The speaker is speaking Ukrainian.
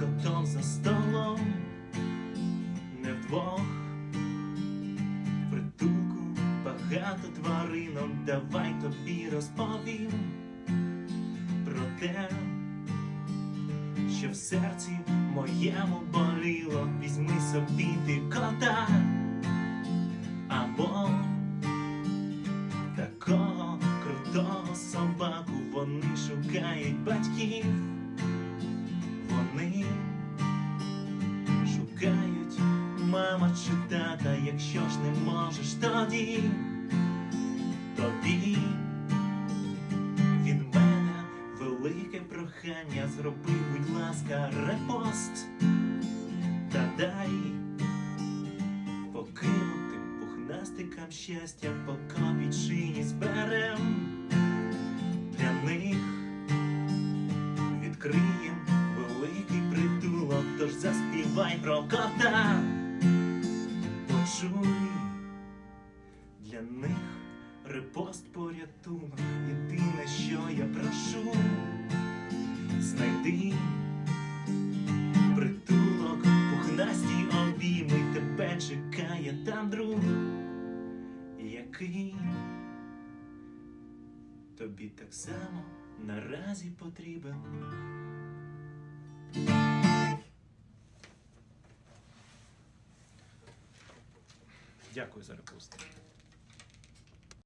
котом за столом, не вдвох. Притулку багато тваринок, давай тобі розповім про те, що в серці моєму боліло, візьми собі ти кота або такого крутого собаку. Вони шукають батьків. Вони шукають мама чи тата, якщо ж не можеш тоді, тобі. Від мене велике прохання, зроби, будь ласка, репост. Та дай покинутим пухнастикам щастя по копійчині зберем заспівай про. Почуй для них репост порятунок. Єдине, що я прошу, знайди притулок, пухнасті обійми, тебе чекає там друг, який тобі так само наразі потрібен. Дякую за репост.